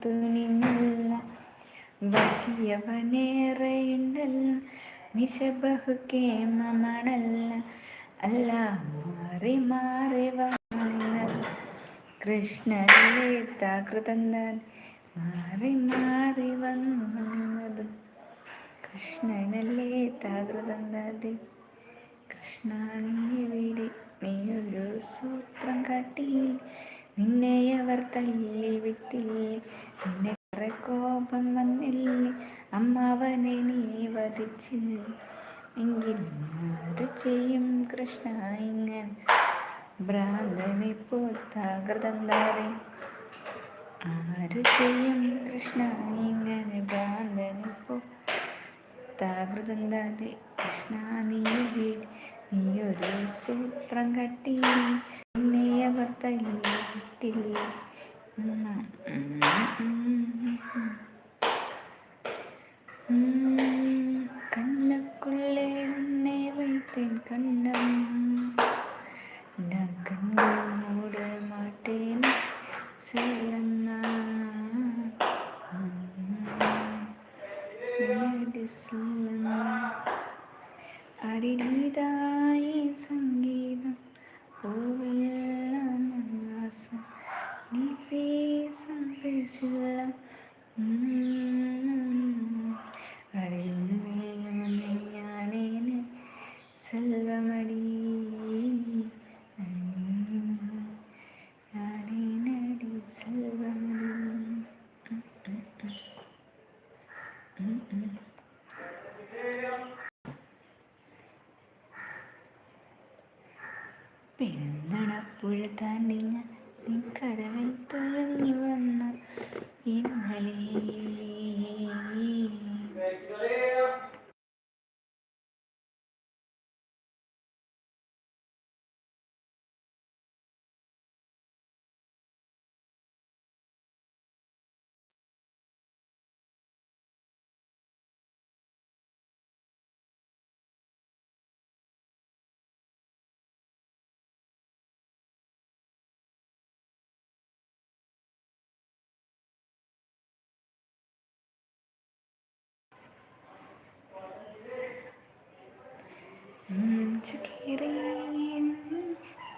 തുനിഞ്ഞില്ല വശിയവനേറെയുണ്ടല്ല മിശ മമണല്ല അല്ല മാറി മാറി കൃഷ്ണനിലെ താകൃതം മാറി മാറി വന്നത്. കൃഷ്ണനല്ലേ താകൃതം കൃഷ്ണ നീ വിടി ഒരു സൂത്രം കാട്ടിയിൽ നിന്നെ അവർ തല്ലി വിട്ടില്ലേ? നിന്നെ കുറെ കോപം വന്നില്ലേ? അമ്മാവനെ നീ വധിച്ചില്ലേ? എങ്കിലും ആര് ചെയ്യും കൃഷ്ണ ഇങ്ങനെ. ഭ്രാന്തനെ താരെ ആര് ചെയ്യും കൃഷ്ണ ഇങ്ങനെ? ഭ്രാന്തനെ പോ താകൃതം കൃഷ്ണ നീ വീട് നീയൊരു സൂത്രം കട്ടി എന്നെ അവർ തല്ലിയിട്ടില്ലേ കണ്ണക്കുള്ളേ ഉണ്ണെ വൈത്തേൻ കണ്ണം കണ്ണൂടെ മാട്ടേൻ പെരുന്നടപ്പുഴ താണ്ടി ഞാൻ നിൻകടവിൽ തുഴഞ്ഞു വന്നു. ഇന്നലെ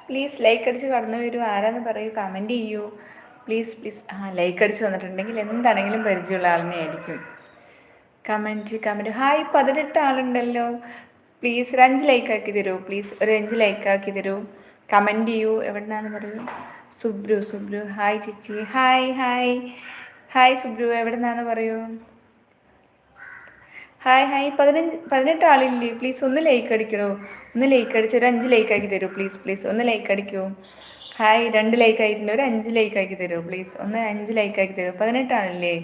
പ്ലീസ് ലൈക്ക് അടിച്ച് കടന്നു വരൂ. ആരാന്ന് പറയൂ. കമന്റ് ചെയ്യൂ. പ്ലീസ് പ്ലീസ് ആ ലൈക്ക് അടിച്ച് വന്നിട്ടുണ്ടെങ്കിൽ എന്താണെങ്കിലും പരിചയമുള്ള ആളിനെ ആയിരിക്കും. കമന്റ് കമന്റ് ഹായ് പതിനെട്ട് ആളുണ്ടല്ലോ. പ്ലീസ് ഒരു അഞ്ച് ലൈക്ക് ആക്കി തരൂ. പ്ലീസ് ഒരു അഞ്ച് ലൈക്ക് ആക്കി തരൂ. കമന്റ് ചെയ്യൂ. എവിടുന്നാന്ന് പറയൂ? സുബ്രു സുബ്രു. ഹായ് ചേച്ചി. Hi hi hi Subru. എവിടുന്നാന്ന് പറയൂ? ഹായ് ഹായ് പതിനഞ്ച് പതിനെട്ട് ആളില്ലേ? പ്ലീസ് ഒന്ന് ലൈക്ക് അടിക്കണോ? ഒന്ന് ലൈക്ക് അടിച്ച് ഒരു അഞ്ച് ലൈക്ക് ആക്കി തരൂ. പ്ലീസ് പ്ലീസ് ഒന്ന് ലൈക്ക് അടിക്കൂ. ഹായ് രണ്ട് ലൈക്ക് ആയിട്ടുണ്ട്. ഒരു അഞ്ച് ലൈക്ക് ആക്കി തരൂ. പ്ലീസ് ഒന്ന് അഞ്ച് ലൈക്ക് ആക്കി തരൂ. പതിനെട്ടാണല്ലേ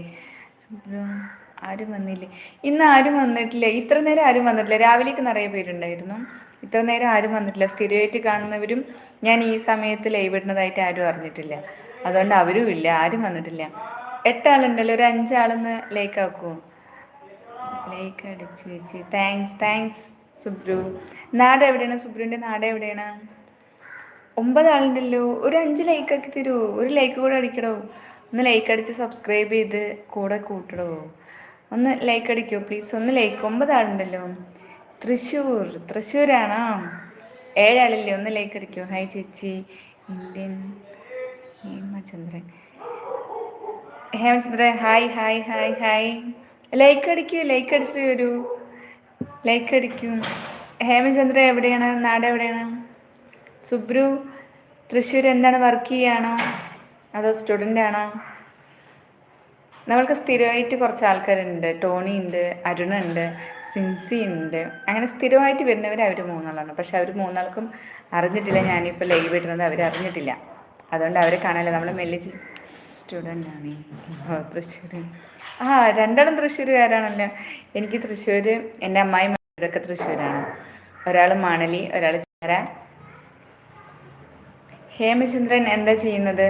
ആരും വന്നില്ലേ? ഇന്ന് ആരും വന്നിട്ടില്ല. ഇത്ര നേരം ആരും വന്നിട്ടില്ല. രാവിലേക്ക് നിറയെ പേരുണ്ടായിരുന്നു. ഇത്ര നേരം ആരും വന്നിട്ടില്ല. സ്ഥിരമായിട്ട് കാണുന്നവരും ഞാൻ ഈ സമയത്ത് ലൈവ് ഇടുന്നതായിട്ട് ആരും അറിഞ്ഞിട്ടില്ല. അതുകൊണ്ട് അവരും ഇല്ല ആരും വന്നിട്ടില്ല. എട്ടാളുണ്ടല്ലോ. ഒരു അഞ്ചാളൊന്ന് ലൈക്ക് ആക്കുമോ ലൈക്ക് അടിച്ചു വെച്ച്. Thanks thanks Subru. നാട് എവിടെയാണ്? സുബ്രുവിന്റെ നാട് എവിടെയാണ്? ഒമ്പത് ആളുണ്ടല്ലോ ഒരു അഞ്ച് ലൈക്ക് ആക്കി തരൂ. ഒരു ലൈക്ക് കൂടെ അടിക്കടോ. ഒന്ന് ലൈക്ക് അടിച്ച് സബ്സ്ക്രൈബ് ചെയ്ത് കൂടെ കൂട്ടടോ. ഒന്ന് ലൈക്ക് അടിക്കോ പ്ലീസ് ഒന്ന് ലൈക്ക് ഒമ്പത് ആളുണ്ടല്ലോ തൃശ്ശൂർ. തൃശ്ശൂരാണോ? ഏഴാളില്ലേ ഒന്ന് ലൈക്ക് അടിക്കോ. ഹായ് ചേച്ചി. Indian Hemachandran. Hemachandran hi hi hi hi like അടിക്കൂ like അടിച്ച് വരൂ ലൈക്ക് അടിക്കും. ഹേമചന്ദ്ര എവിടെയാണ്? നാട് എവിടെയാണ്? സുബ്രു തൃശ്ശൂർ എന്താണ് വർക്ക് ചെയ്യാണോ? അതോ സ്റ്റുഡന്റ് ആണോ? നമ്മൾക്ക് സ്ഥിരമായിട്ട് കുറച്ച് ആൾക്കാരുണ്ട്. ടോണി ഉണ്ട് അരുണ ഉണ്ട് സിൻസി ഉണ്ട്. അങ്ങനെ സ്ഥിരമായിട്ട് വരുന്നവർ അവർ മൂന്നാളാണ്. പക്ഷെ അവർ മൂന്നാൾക്കും അറിഞ്ഞിട്ടില്ല. ഞാനിപ്പോൾ ലൈവ് ഇടുന്നത് അവർ അറിഞ്ഞിട്ടില്ല. അതുകൊണ്ട് അവരെ കാണാനല്ല. നമ്മൾ മെല്ലിച്ച് സ്റ്റുഡന്റ് ആണ്. തൃശ്ശൂർ ആ രണ്ടാളും തൃശ്ശൂരുകാരാണല്ലോ. എനിക്ക് തൃശ്ശൂർ എന്റെ അമ്മായി ഇതൊക്കെ തൃശ്ശൂരാണ്. ഒരാൾ മണലി ഒരാൾ ചാര ഹേമചന്ദ്രൻ എന്താ ചെയ്യുന്നത്?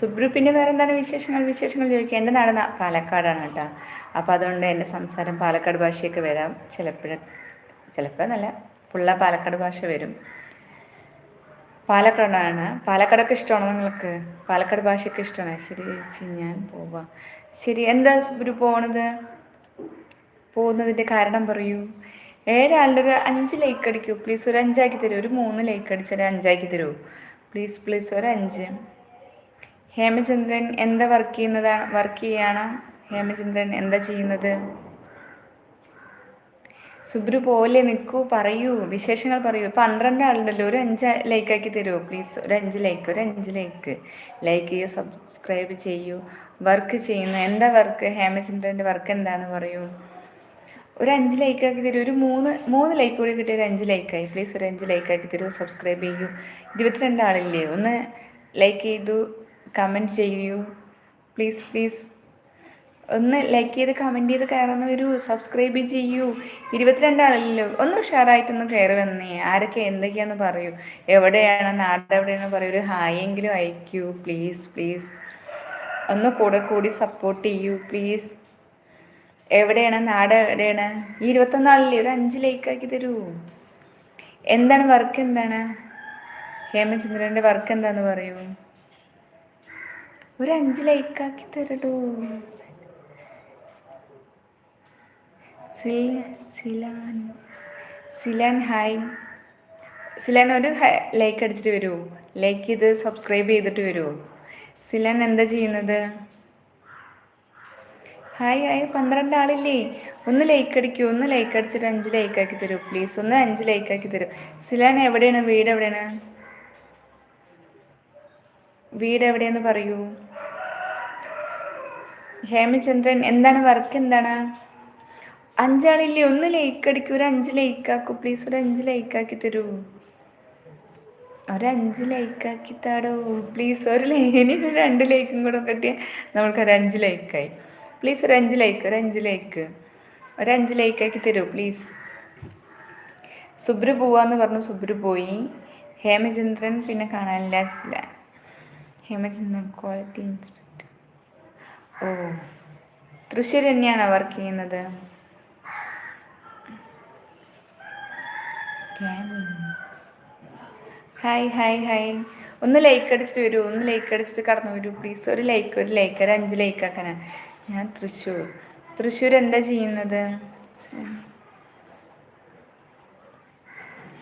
സുബ്രു വേറെ എന്താണ് വിശേഷങ്ങൾ? വിശേഷങ്ങൾ ചോദിക്കുക. എന്റെ നാട് പാലക്കാടാണ് കേട്ടോ. അപ്പോൾ അതുകൊണ്ട് എന്റെ സംസാരം പാലക്കാട് ഭാഷയൊക്കെ വരാം. ചിലപ്പോൾ ചിലപ്പോഴെന്നല്ല ഫുള്ള പാലക്കാട് ഭാഷ വരും. പാലക്കാടാണ്. പാലക്കാടൊക്കെ ഇഷ്ടമാണോ നിങ്ങൾക്ക്? പാലക്കാട് ഭാഷയൊക്കെ ഇഷ്ടമാണ്. ശരി ചേച്ചി ഞാൻ പോവാം. ശരി എന്താ സുബ്രു പോണത്? പോകുന്നതിന്റെ കാരണം പറയൂ. ഏഴാളുടെ ഒരു അഞ്ച് ലൈക്ക് അടിക്കൂ. പ്ലീസ് ഒരു അഞ്ചാക്കി തരൂ. ഒരു മൂന്ന് ലൈക്ക് അടിച്ചാൽ അഞ്ചാക്കി തരൂ. പ്ലീസ് പ്ലീസ് ഒരു അഞ്ച്. ഹേമചന്ദ്രൻ എന്താ വർക്ക് ചെയ്യുന്നതാണ് വർക്ക് ചെയ്യാണ്. ഹേമചന്ദ്രൻ എന്താ ചെയ്യുന്നത്? സുബ്രു പോലെ നിൽക്കൂ പറയൂ. വിശേഷങ്ങൾ പറയൂ. പന്ത്രണ്ട് ആളുണ്ടല്ലോ. ഒരു അഞ്ച് ലൈക്ക് ആക്കി തരുമോ പ്ലീസ് ഒരു അഞ്ച് ലൈക്ക് ഒരു അഞ്ച് ലൈക്ക് ലൈക്ക് ചെയ്യൂ സബ്സ്ക്രൈബ് ചെയ്യൂ. വർക്ക് ചെയ്യുന്നു. എന്താ വർക്ക് ഹേമചന്ദ്രന്റെ വർക്ക് എന്താണെന്ന് പറയൂ. ഒരു അഞ്ച് ലൈക്ക് ആക്കി തരൂ ഒരു മൂന്ന് മൂന്ന് ലൈക്ക് കൂടി കിട്ടിയ ഒരു അഞ്ച് ലൈക്കായി പ്ലീസ് ഒരു അഞ്ച് ലൈക്ക് ആക്കി തരൂ സബ്സ്ക്രൈബ് ചെയ്യൂ. ഇരുപത്തിരണ്ട് ആളില്ലേ? ഒന്ന് ലൈക്ക് ചെയ്തു. കമന്റ് ചെയ്യൂ. പ്ലീസ് പ്ലീസ് ഒന്ന് ലൈക്ക് ചെയ്ത് കമന്റ് ചെയ്ത് കയറുന്ന വരൂ. സബ്സ്ക്രൈബ് ചെയ്യൂ. ഇരുപത്തിരണ്ടാളല്ലോ. ഒന്ന് ഉഷാറായിട്ടൊന്ന് കയറി വന്നേ. ആരൊക്കെ എന്തൊക്കെയാന്ന് പറയൂ. എവിടെയാണ്? നാട് എവിടെയാണ് പറയൂ. ഒരു ഹായ് എങ്കിലും അയക്കൂ. പ്ലീസ് പ്ലീസ് ഒന്ന് കൂടെ കൂടി സപ്പോർട്ട് ചെയ്യൂ. പ്ലീസ് എവിടെയാണ്? നാട് എവിടെയാണ്? ഈ ഇരുപത്തൊന്നാളില്ലേ? ഒരു അഞ്ച് ലൈക്ക് ആക്കി തരൂ. എന്താണ് വർക്ക് എന്താണ്? ഹേമചന്ദ്രന്റെ വർക്ക് എന്താണെന്ന് പറയൂ. ഒരു അഞ്ച് ലൈക്ക് ആക്കി തരടോ സിലാൻ ഹായ്. സിലാൻ ഒരു ലൈക്ക് അടിച്ചിട്ട് വരുമോ ലൈക്ക് ചെയ്ത് സബ്സ്ക്രൈബ് ചെയ്തിട്ട് വരുമോ സിലാൻ എന്താ ചെയ്യുന്നത്? Hi hi. പന്ത്രണ്ട് ആളില്ലേ? ഒന്ന് ലൈക്ക് അടിക്കൂ. ഒന്ന് ലൈക്ക് അടിച്ചിട്ട് അഞ്ച് ലൈക്ക് ആക്കി തരൂ പ്ലീസ്. ഒന്ന് അഞ്ച് ലൈക്ക് ആക്കി തരൂ. സിലാൻ എവിടെയാണ്? വീട് എവിടെയാണ്? വീട് എവിടെയെന്ന് പറയൂ. ഹേമചന്ദ്രൻ എന്താണ് വർക്ക് എന്താണ്? അഞ്ചാളില്ലേ ഒന്ന് ലൈക്ക് അടിക്കൂ ഒരു അഞ്ച് ലൈക്ക് ആക്കൂ. പ്ലീസ് ഒരു അഞ്ച് ലൈക്ക് ആക്കി തരൂ. ഒരു അഞ്ച് ലൈക്ക് ആക്കി താടോ. പ്ലീസ് ഒരു ലൈനി രണ്ട് ലൈക്കും കൂടെ കിട്ടിയാൽ നമ്മൾക്ക് ഒരു അഞ്ച് ലൈക്കായി പ്ലീസ് ഒരു അഞ്ച് ലൈക്ക് ഒരു അഞ്ച് ലൈക്ക് ഒരു അഞ്ച് ലൈക്ക് ആക്കി തരൂ പ്ലീസ് സുബ്രു പോവാന്ന് പറഞ്ഞു സുബ്രു പോയി. ഹേമചന്ദ്രൻ പിന്നെ കാണാനില്ല ഹേമചന്ദ്രൻ ക്വാളിറ്റി ഇൻസ്പെക്ടർ ഓ. തൃശ്ശൂർ തന്നെയാണോ വർക്ക് ചെയ്യുന്നത്? ഹായ് ഹായ് ഹായ് ഒന്ന് ലൈക്ക് അടിച്ചിട്ട് വരൂ ഒന്ന് ലൈക്ക് അടിച്ചിട്ട് കടന്നു വരൂ. പ്ലീസ് ഒരു ലൈക്ക് ഒരു ലൈക്ക് ഒരു അഞ്ച് ലൈക്ക് ആക്കാനാ ഞാൻ തൃശ്ശൂർ. തൃശ്ശൂർ എന്താ ചെയ്യുന്നത്?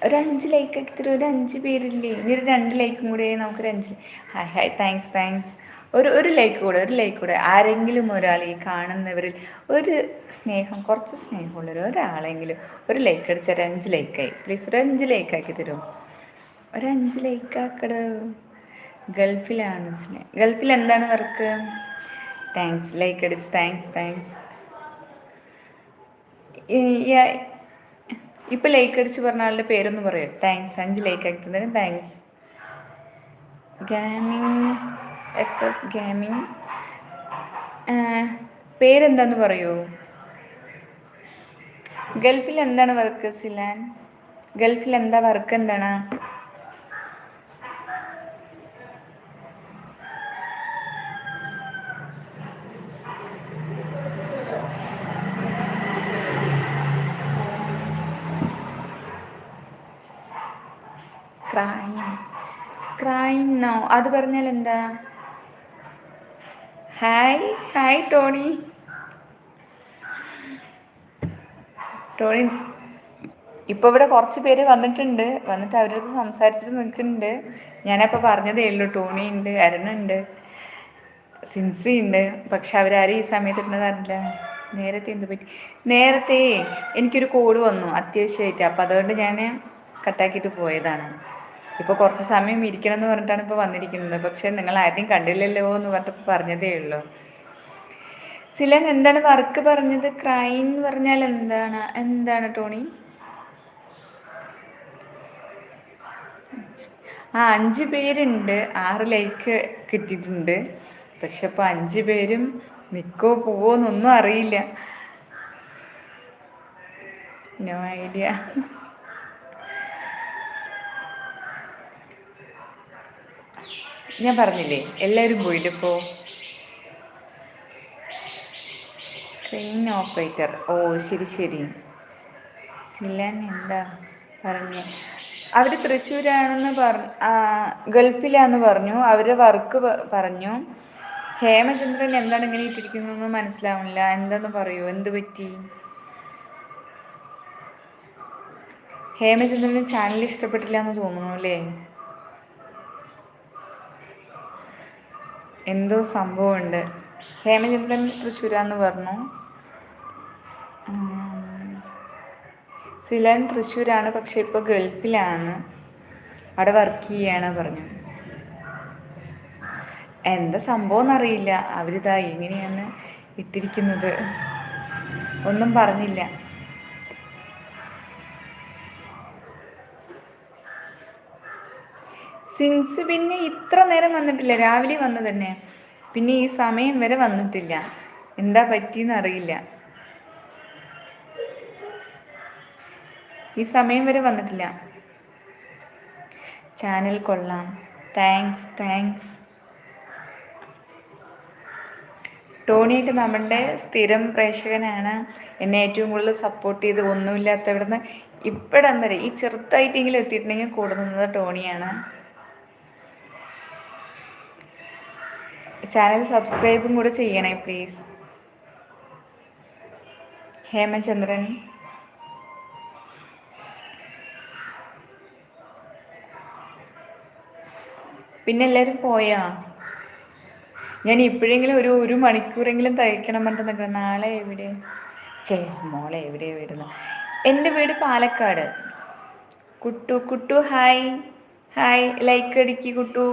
ഒരു അഞ്ച് ലൈക്ക് ആക്കി തരും ഒരു അഞ്ച് പേരില്ലേ? ഇനി ഒരു രണ്ട് ലൈക്കും കൂടി നമുക്ക് നമുക്കൊരു അഞ്ച് ഹായ് ഹായ് താങ്ക്സ് താങ്ക്സ് ഒരു ഒരു ലൈക്ക് കൂടെ ഒരു ലൈക്ക് കൂടെ. ആരെങ്കിലും ഒരാൾ ഈ കാണുന്നവരിൽ ഒരു സ്നേഹം കുറച്ച് സ്നേഹമുള്ളവർ ഒരാളെങ്കിലും ഒരു ലൈക്ക് അടിച്ച ഒരു അഞ്ച് ലൈക്കായി പ്ലീസ് ഒരു അഞ്ച് ലൈക്ക് ആക്കി തരും. ഒരു അഞ്ച് ലൈക്ക് ആക്കട. ഗൾഫിലാണ് സ്നേഹം ഗൾഫിൽ എന്താണ് വർക്ക് താങ്ക്സ് ലൈക്ക് അടിച്ച് താങ്ക്സ് താങ്ക്സ് ഇപ്പം ലൈക്ക് അടിച്ച് പറഞ്ഞ ആളുടെ പേരൊന്ന് പറയോ. താങ്ക്സ് അഞ്ച് ലൈക്ക് ആക്കി താങ്ക്സ് ഗാമിങ് എഫർട്ട് ഗാമിങ് പേരെന്താന്ന് പറയൂ? ഗൾഫിൽ എന്താണ് വർക്ക് സിലാൻ ഗൾഫിൽ എന്താ വർക്ക് എന്താണ്? ക്രൈന്നോ അത് പറഞ്ഞാൽ എന്താ? ഹായ് ഹായ് ടോണി ടോണി ഇപ്പോൾ ഇവിടെ കുറച്ച് പേര് വന്നിട്ടുണ്ട്. വന്നിട്ട് അവരടുത്ത് സംസാരിച്ചിട്ട് നിൽക്കുന്നുണ്ട്. ഞാനപ്പോൾ പറഞ്ഞതേ ഉള്ളൂ. ടോണി ഉണ്ട് അരുണുണ്ട് സിൻസി ഉണ്ട്. പക്ഷെ അവരാരും ഈ സമയത്ത് ഇടുന്നതറിയില്ല നേരത്തെ എന്ത് പറ്റി? നേരത്തെ എനിക്കൊരു കോഡ് വന്നു അത്യാവശ്യമായിട്ട്. അപ്പോൾ അതുകൊണ്ട് ഞാൻ കട്ടാക്കിയിട്ട് പോയതാണ്. ഇപ്പോൾ കുറച്ച് സമയം ഇരിക്കണം എന്ന് പറഞ്ഞിട്ടാണ് ഇപ്പോൾ വന്നിരിക്കുന്നത്. പക്ഷെ നിങ്ങൾ ആരെയും കണ്ടില്ലല്ലോ എന്ന് പറഞ്ഞിട്ട് പറഞ്ഞതേ ഉള്ളൂ. സിലൻ എന്താണ് വർക്ക് പറഞ്ഞത്? ക്രൈം എന്ന് പറഞ്ഞാൽ എന്താണ്? എന്താണ് ടോണി? ആ അഞ്ച് പേരുണ്ട്. ആറ് ലൈക്ക് കിട്ടിയിട്ടുണ്ട്. പക്ഷെ ഇപ്പോൾ അഞ്ച് പേരും നിൽക്കോ പോവോ എന്നൊന്നും അറിയില്ല. No idea. ഞാൻ പറഞ്ഞില്ലേ എല്ലാവരും പോയില്ല ഇപ്പോൾ ട്രെയിൻ ഓപ്പറേറ്റർ ഓ ശരി ശരി. സിലാൻ എന്താ പറഞ്ഞേ? അവർ തൃശ്ശൂരാണെന്ന് പറഞ്ഞു ഗൾഫിലാന്ന് പറഞ്ഞു. അവരുടെ വർക്ക് പറഞ്ഞു. ഹേമചന്ദ്രൻ എന്താണ് ഇങ്ങനെ ഇട്ടിരിക്കുന്നതെന്ന് മനസ്സിലാവുന്നില്ല. എന്താന്ന് പറയൂ? എന്ത് പറ്റി? ഹേമചന്ദ്രന് ചാനൽ ഇഷ്ടപ്പെട്ടില്ല എന്ന് തോന്നുന്നു അല്ലേ? എന്തോ സംഭവമുണ്ട്. ഹേമചന്ദ്രൻ തൃശ്ശൂരാന്ന് പറഞ്ഞു. സിലൻ തൃശ്ശൂരാണ് പക്ഷെ ഇപ്പോൾ ഗൾഫിലാണ്. അവിടെ വർക്ക് ചെയ്യാണ് പറഞ്ഞു. എന്താ സംഭവം എന്നറിയില്ല അവരിതാ എങ്ങനെയാണ് ഇട്ടിരിക്കുന്നത്. ഒന്നും പറഞ്ഞില്ല. സിൻസ് പിന്നെ ഇത്ര നേരം വന്നിട്ടില്ല. രാവിലെ വന്നു തന്നെ. പിന്നെ ഈ സമയം വരെ വന്നിട്ടില്ല. എന്താ പറ്റിയെന്ന് അറിയില്ല. ഈ സമയം വരെ വന്നിട്ടില്ല. ചാനൽ കൊള്ളാം. താങ്ക്സ് താങ്ക്സ് ടോണിയൊക്കെ നമ്മുടെ സ്ഥിരം പ്രേക്ഷകനാണ്. എന്നെ ഏറ്റവും കൂടുതൽ സപ്പോർട്ട് ചെയ്ത് ഒന്നുമില്ലാത്തവിടുന്ന് ഇപ്പോഴം വരെ ഈ ചെറുതായിട്ടെങ്കിലും എത്തിയിട്ടുണ്ടെങ്കിൽ കൂടുന്നത് ടോണിയാണ്. ചാനൽ സബ്സ്ക്രൈബും കൂടെ ചെയ്യണേ പ്ലീസ് ഹേമചന്ദ്രൻ. പിന്നെ എല്ലാവരും പോയാ? ഞാൻ ഇപ്പോഴെങ്കിലും ഒരു ഒരു മണിക്കൂറെങ്കിലും തയ്ക്കണം പറഞ്ഞിട്ട് നാളെ എവിടെ? ചേ മോളെ എവിടെയാണ് വരുന്നത് എന്റെ വീട് Palakkad. Kuttu Kuttu hi hi like അടിക്കൂ Kuttu.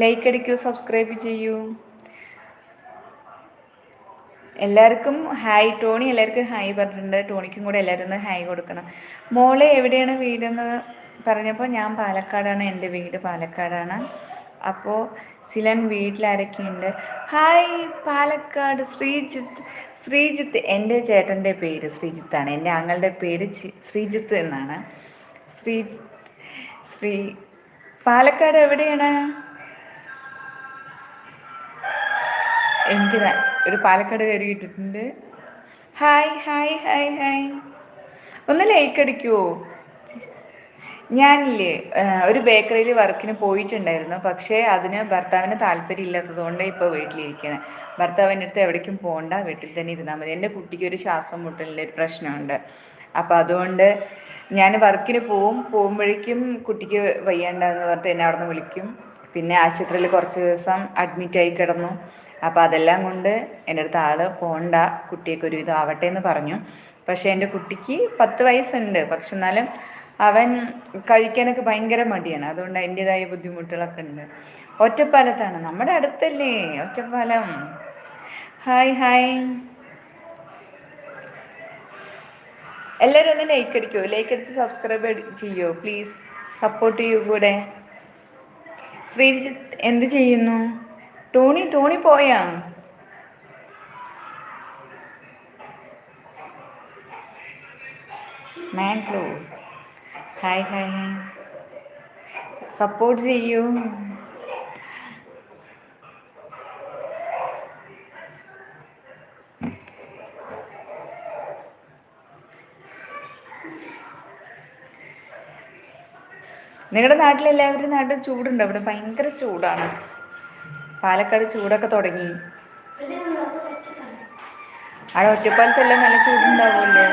Like അടിക്കൂ സബ്സ്ക്രൈബ് ചെയ്യൂ. എല്ലാവർക്കും ഹായ് ടോണി എല്ലാവർക്കും ഹായ് പറഞ്ഞിട്ടുണ്ട്. ടോണിക്കും കൂടെ എല്ലാവരും ഒന്ന് ഹായ് കൊടുക്കണം. മോളെ എവിടെയാണ് വീടെന്ന് പറഞ്ഞപ്പോൾ ഞാൻ പാലക്കാടാണ് എന്റെ വീട് പാലക്കാടാണ്. അപ്പോൾ സിലൻ വീട്ടിലാരൊക്കെയുണ്ട് ഹായ് പാലക്കാട് ശ്രീജിത്ത്. ശ്രീജിത്ത് എന്റെ ചേട്ടന്റെ പേര് ശ്രീജിത്താണ്. എന്റെ ആങ്ങളുടെ പേര് ശ്രീജിത്ത് എന്നാണ്. ശ്രീജിത്ത് ശ്രീ പാലക്കാട് എവിടെയാണ്? എനിക്ക് ഒരു പാലക്കാട് കയറി കിട്ടിട്ടുണ്ട് ഹായ് ഹായ് ഹായ് ഹായ് ഒന്ന് ലൈക്ക് അടിക്കുവോ? ഞാനില്ലേ ഒരു ബേക്കറിയിൽ വർക്കിന് പോയിട്ടുണ്ടായിരുന്നു. പക്ഷേ അതിന് ഭർത്താവിന് താല്പര്യമില്ലാത്തതുകൊണ്ട് ഇപ്പോൾ വീട്ടിലിരിക്കുന്നത് ഭർത്താവിന്റെ അടുത്ത് എവിടേക്കും പോകണ്ട വീട്ടിൽ തന്നെ ഇരുന്നാൽ മതി. എന്റെ കുട്ടിക്ക് ഒരു ശ്വാസം മുട്ടലിന്റെ ഒരു പ്രശ്നമുണ്ട്. അപ്പോൾ അതുകൊണ്ട് ഞാൻ വർക്കിന് പോവും. പോകുമ്പോഴേക്കും കുട്ടിക്ക് വയ്യാണ്ടെന്ന് പറഞ്ഞിട്ട് എന്നെ അവിടെ നിന്ന് വിളിക്കും. പിന്നെ ആശുപത്രിയിൽ കുറച്ച് ദിവസം അഡ്മിറ്റ് ആയി കിടന്നു. അപ്പോൾ അതെല്ലാം കൊണ്ട് എന്റെ അടുത്ത് ആൾ പോണ്ട കുട്ടിയൊക്കെ ഒരു വിധം ആവട്ടെ എന്ന് പറഞ്ഞു. പക്ഷേ എന്റെ കുട്ടിക്ക് പത്ത് വയസ്സുണ്ട്. പക്ഷെ എന്നാലും അവൻ കഴിക്കാനൊക്കെ ഭയങ്കര മടിയാണ്. അതുകൊണ്ട് അതിന്റെതായ ബുദ്ധിമുട്ടുകളൊക്കെ ഉണ്ട്. ഒറ്റപ്പാലത്താണ്. നമ്മുടെ അടുത്തല്ലേ ഒറ്റപ്പാലം. Hi hi. എല്ലാവരും ഒന്ന് ലൈക്ക് അടിക്കുമോ ലൈക്ക് അടിച്ച് സബ്സ്ക്രൈബ് ചെയ്യോ. പ്ലീസ് സപ്പോർട്ട് ചെയ്യൂ കൂടെ. ശ്രീജിത്ത് എന്ത് ചെയ്യുന്നു? ടോണി ടോണി പോയാ? Mangalore hi hi hi support ചെയ്യൂ. നിങ്ങളുടെ നാട്ടിൽ എല്ലാവരും നാട്ടിൽ ചൂടുണ്ട്. അവിടെ ഭയങ്കര ചൂടാണ്. പാലക്കാട് ചൂടൊക്കെ തുടങ്ങി. അവിടെ ഒറ്റപ്പാലത്തെല്ലാം നല്ല ചൂടുണ്ടാവുമല്ലോ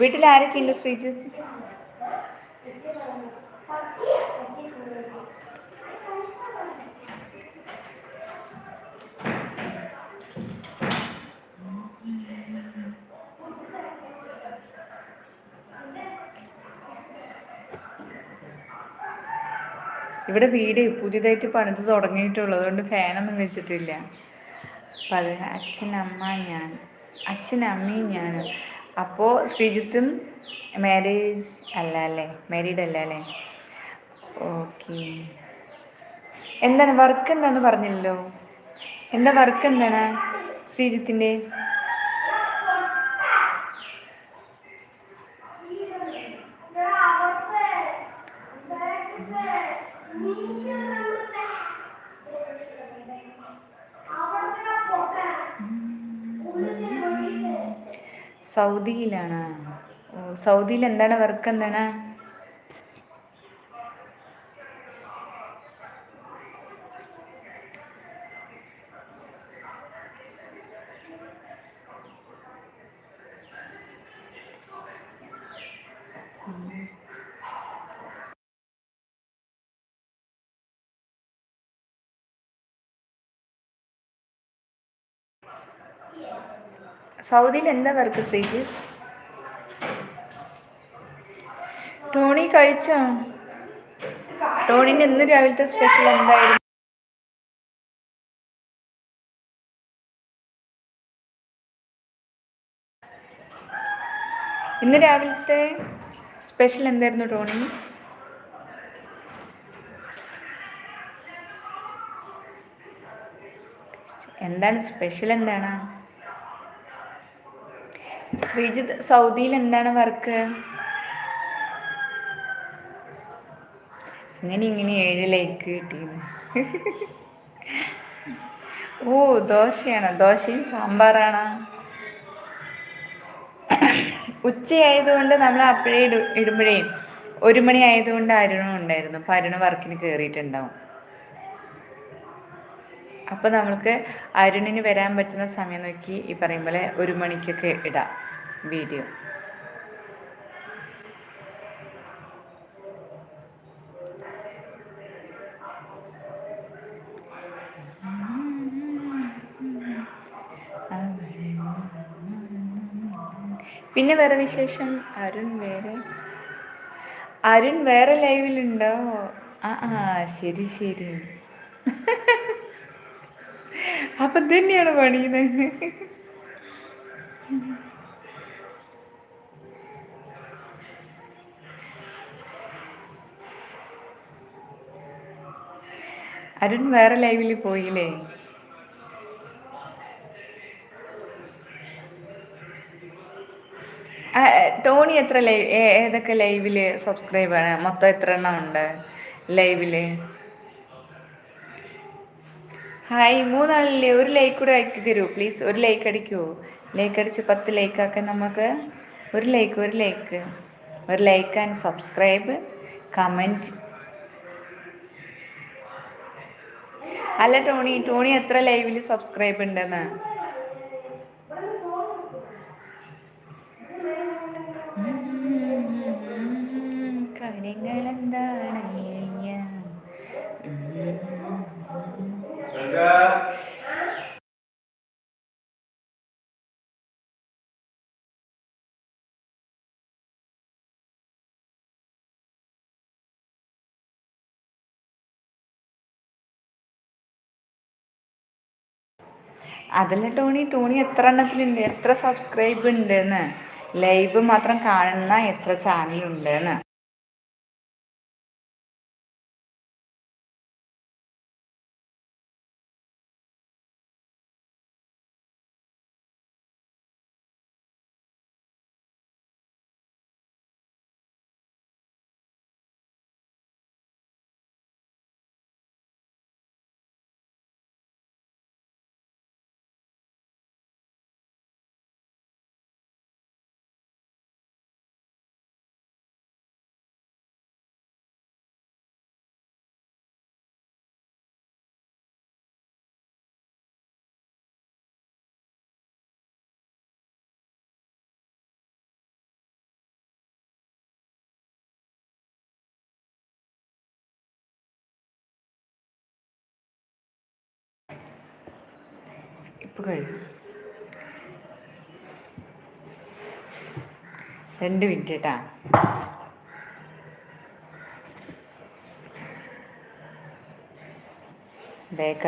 വീട്ടിൽ ആരൊക്കെ ഉണ്ട് ശ്രീജിത്ത് ഇവിടെ വീട് പുതിയതായിട്ട് പണിത് തുടങ്ങിയിട്ടുള്ളൂ അതുകൊണ്ട് ഫാനൊന്നും വെച്ചിട്ടില്ല. പതി അച്ഛൻ അമ്മ ഞാൻ അച്ഛൻ അമ്മയും ഞാൻ അപ്പോൾ ശ്രീജിത്തും മാരേജ് അല്ല അല്ലേ? മാരീഡ് അല്ല അല്ലേ? ഓക്കെ എന്താണ് വർക്ക് എന്താന്ന് പറഞ്ഞില്ലല്ലോ? എന്താ വർക്ക് എന്താണ് ശ്രീജിത്തിന്റെ സൗദിയിലാണ്. സൗദിയിൽ എന്താണ് വർക്ക് എന്താണ്? സൗദിയിൽ എന്താ വർക്ക് ശ്രീജി? ടോണി കഴിച്ച? ടോണിന് ഇന്ന് രാവിലത്തെ സ്പെഷ്യൽ എന്തായിരുന്നു? ഇന്ന് രാവിലത്തെ സ്പെഷ്യൽ എന്തായിരുന്നു ടോണി എന്താണ് സ്പെഷ്യൽ എന്താണ്? ശ്രീജിത്ത് സൗദിയിൽ എന്താണ് വർക്ക്? അങ്ങനെ ഇങ്ങനെ ഏഴ് ലൈക്ക് കിട്ടിയത് ഓ ദോശയാണ്? ദോശയും സാമ്പാറാണ്? ഉച്ചയായതുകൊണ്ട് നമ്മൾ അപ്പോഴേ ഇട ഇടുമ്പോഴേ ഒരു മണി ആയതുകൊണ്ട് അരുണും ഉണ്ടായിരുന്നു. അപ്പം അരുണ് വർക്കിന് കയറിയിട്ടുണ്ടാവും അപ്പോൾ നമ്മൾക്ക് അരുണിന് വരാൻ പറ്റുന്ന സമയം നോക്കി ഈ പറയും പോലെ ഒരു മണിക്കൊക്കെ ഇടാം. വീഡിയോ. പിന്നെ വേറെ വിശേഷം? അരുൺ വേറെ അരുൺ വേറെ ലൈവിലുണ്ടോ? ആ ആ ശരി ശരി. അപ്പം തന്നെയാണ് പണിയുന്നത്. അരുൺ വേറെ ലൈവിൽ പോയില്ലേ? ടോണി എത്ര ലൈവ് ഏതൊക്കെ ലൈവിൽ സബ്സ്ക്രൈബ് ആണ് മൊത്തം എത്ര എണ്ണം ഉണ്ട് ലൈവിൽ? ഹായ് മൂന്നാളില്ലേ? ഒരു ലൈക്ക് കൂടെ അയക്കി തരൂ പ്ലീസ്. ഒരു ലൈക്ക് അടിക്കൂ. ലൈക്ക് അടിച്ച് പത്ത് ലൈക്ക് ആക്കാൻ നമുക്ക്. ഒരു ലൈക്ക് ഒരു ലൈക്ക്. ഒരു ലൈക്ക് ആൻഡ് സബ്സ്ക്രൈബ് കമന്റ്. അല്ല ടോണി ടോണി എത്ര ലൈവിൽ സബ്സ്ക്രൈബ് ഉണ്ടെന്ന്? അതല്ല ടോണി ടോണി എത്ര എണ്ണത്തിലുണ്ട്? എത്ര സബ്സ്ക്രൈബ് ഉണ്ട് എന്ന് ലൈവ് മാത്രം കാണുന്ന എത്ര ചാനലുണ്ട് ഉണ്ടെന്ന്? കഴിയും രണ്ട് മിനിറ്റ് കേട്ടാ ബേക്ക്